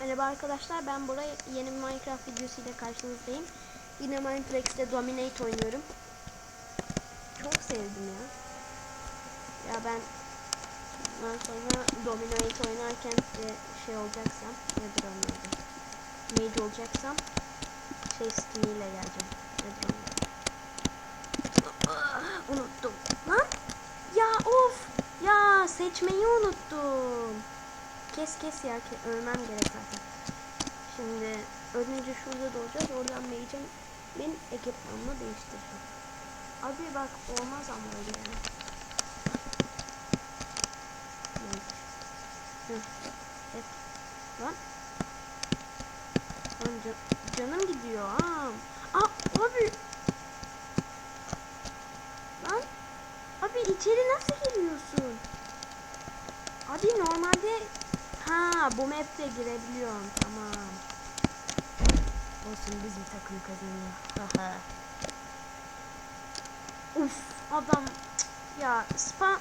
Merhaba arkadaşlar ben Bora yeni Minecraft videosu ile karşınızdayım. Yine Minecraft'te Dominate oynuyorum. Çok sevdim ya. Ya ben bundan sonra Dominate oynarken şey olacaksam nedir adı? Mage olacaksam şey skiniyle geleceğim. Nedir? Ah, Unuttum. Lan! Ya of! Ya seçmeyi unuttum. Kes kes ya ke- ölmem gerek zaten. Şimdi ölünce şurada doğacağız. Oradan Mage'in benim ekipmanımı değiştireceğim. Abi bak olmaz ama öyle yani. Neyse. Evet. Lan. Lan ca- canım gidiyor. Aa abi. Lan. Abi içeri nasıl giriyorsun? Abi normalde map'te girebiliyorum tamam. Olsun bizim takım kazanıyor. Uf adam ya spam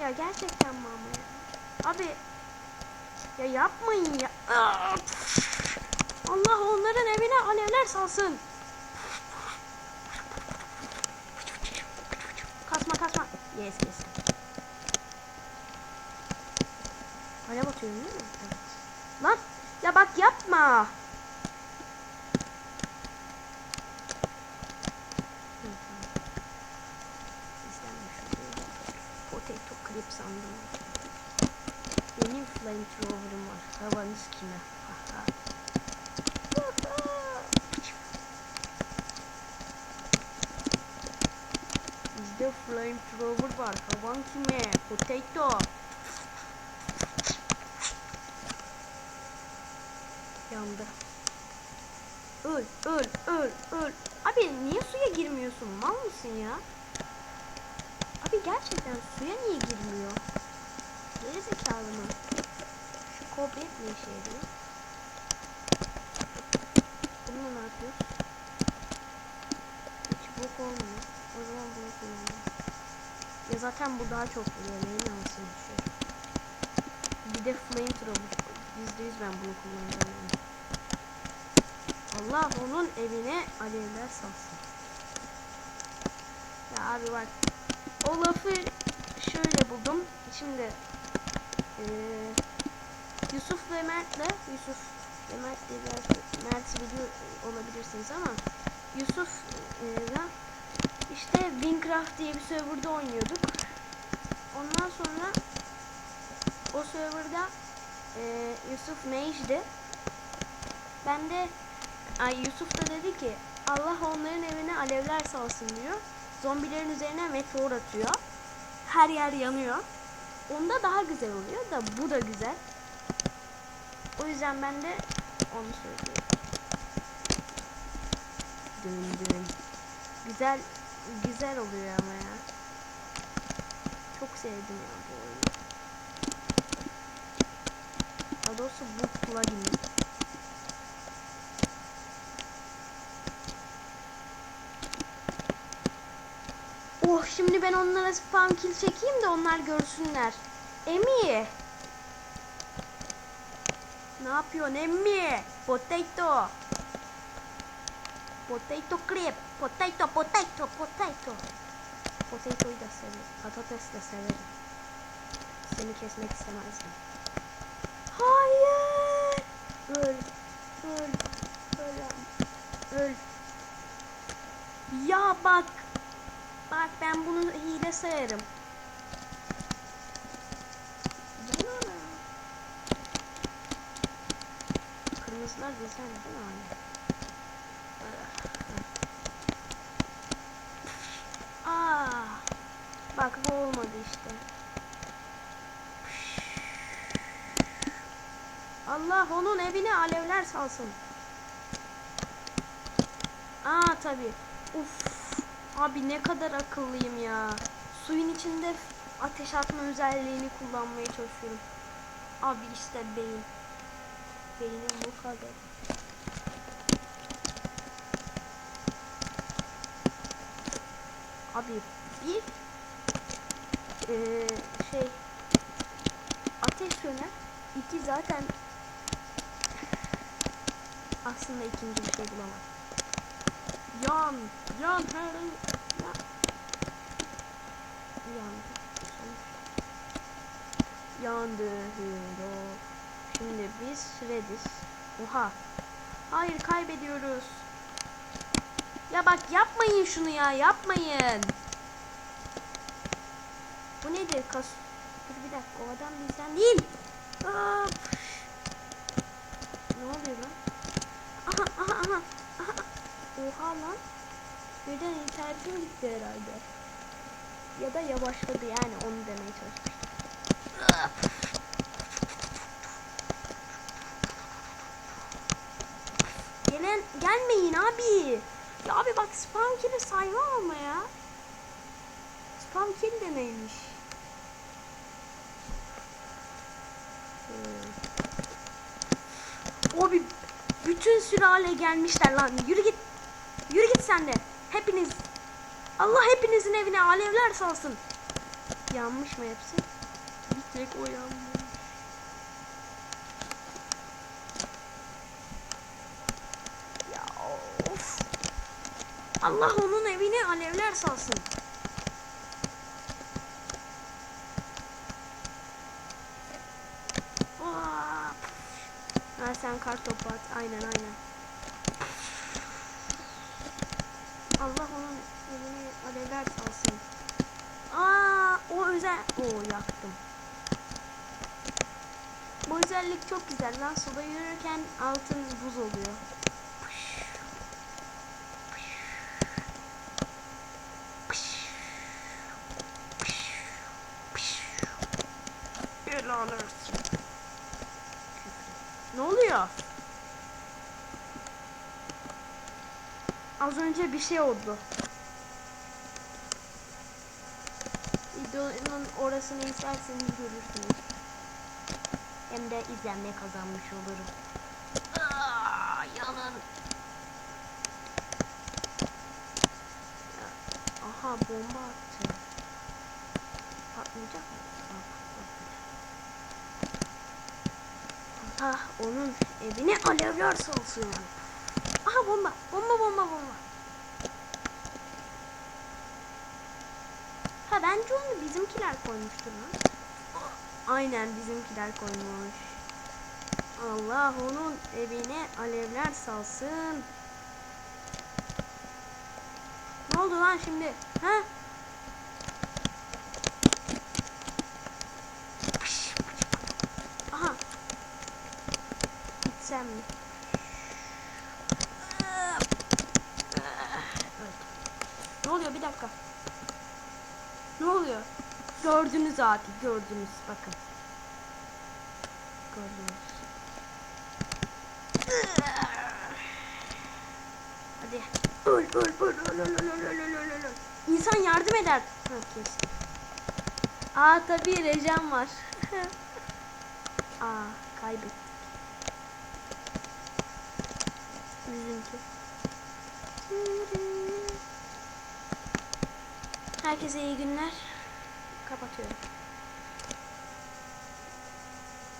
ya gerçekten mi ama ya? Abi ya yapmayın ya. Allah onların evine alevler salsın. Kasma kasma. Yes yes. Alev atıyorum değil mi? Lan ya bak yapma. Potato clip sandım. Benim flamethrower'ım var. Havanız kime? Haha. Bizde flamethrower var. Havan kime? Potato. Yandı. Öl, öl, öl, öl. Abi niye suya girmiyorsun? Mal mısın ya? Abi gerçekten suya niye girmiyor? Geri zekalı mı? Şu kobret ne işe yarıyor? Bununla ne yapıyoruz? Hiç bok olmuyor. O zaman bunu kullanalım. Ya zaten bu daha çok vuruyor. Neyin anasını düşüyor. Bir de flamethrower. Yüzde yüz ben bunu kullanacağım. Allah onun evine alevler salsın. Ya abi bak. O lafı şöyle buldum. Şimdi eee Yusuf ve Mert'le Yusuf ve Mert diye biraz Mert biliyor olabilirsiniz ama Yusuf ile işte Winecraft diye bir serverda oynuyorduk. Ondan sonra o serverda eee Yusuf Mage'di. Ben de ay Yusuf da dedi ki Allah onların evine alevler salsın diyor. Zombilerin üzerine meteor atıyor. Her yer yanıyor. Onda daha güzel oluyor da bu da güzel. O yüzden ben de onu söylüyorum. Dön dön. Güzel güzel oluyor ama ya. Çok sevdim ya bu oyunu. Daha doğrusu bu plugin'i. Oh şimdi ben onlara spam kill çekeyim de onlar görsünler. Emi. Ne yapıyorsun Emi? Potato. Potato clip. Potato, potato, potato. Potato'yu da severim. Patates de severim. Seni kesmek istemezdim. Hayır. Öl. Öl. Öl. Öl. Ya bak. Bak ben bunu hile sayarım. Kırmızılar güzel değil mi? Aa, bak bu olmadı işte. Allah onun evine alevler salsın. Aa tabi. Uf. Abi ne kadar akıllıyım ya. Suyun içinde ateş atma özelliğini kullanmaya çalışıyorum. Abi işte beyin. Beynim bu kadar. Abi bir eee, şey ateş söner. İki zaten aslında ikinci bir şey bulamam. Yan, yan her yan. Yandı. Yandı. Hero. Şimdi biz readiz. Oha. Hayır kaybediyoruz. Ya bak yapmayın şunu ya yapmayın. Bu nedir kas? Dur bir dakika o adam bizden değil. Püf. ne oluyor lan? Aha aha aha. aha. Oha lan. Birden internetim gitti herhalde. Ya da yavaşladı yani onu demeye çalışmıştım. Gelen gelmeyin abi. Ya abi bak spam kill'i sayma ama ya. Spam kill de neymiş? Hmm. Abi bütün sülale gelmişler lan. Yürü git. Yürü git sen de. Hepiniz. Allah hepinizin evine alevler salsın. Yanmış mı hepsi? Bir tek o yanmış. Ya of. Allah onun evine alevler salsın. Aa, Ha sen kar topu at. Aynen aynen. Allah onun evine alevler salsın. Aa, o özel. Oo yaktım. Bu özellik çok güzel lan. Suda yürürken altın buz oluyor. Belanırsın. Ne oluyor? Az önce bir şey oldu. Videonun orasını izlerseniz görürsünüz. Hem de izlenme kazanmış olurum. Aa, yanın. Ya, Aha bomba attı. Patlayacak mı? Allah onun evine alevler salsın. Aha bomba. Bomba bomba bomba. Ha bence onu bizimkiler koymuştur lan. Aynen bizimkiler koymuş. Allah onun evine alevler salsın. Ne oldu lan şimdi? Ha? Aha. Gitsem mi? Ne oluyor bir dakika. Ne oluyor? Gördünüz abi gördünüz bakın. Gördünüz. Hadi. Öl öl öl öl öl öl öl öl öl öl. İnsan yardım eder. Ha kestim. Aa tabii Rejan var. Aa kaybettik. Bizimki. Herkese iyi günler. Kapatıyorum.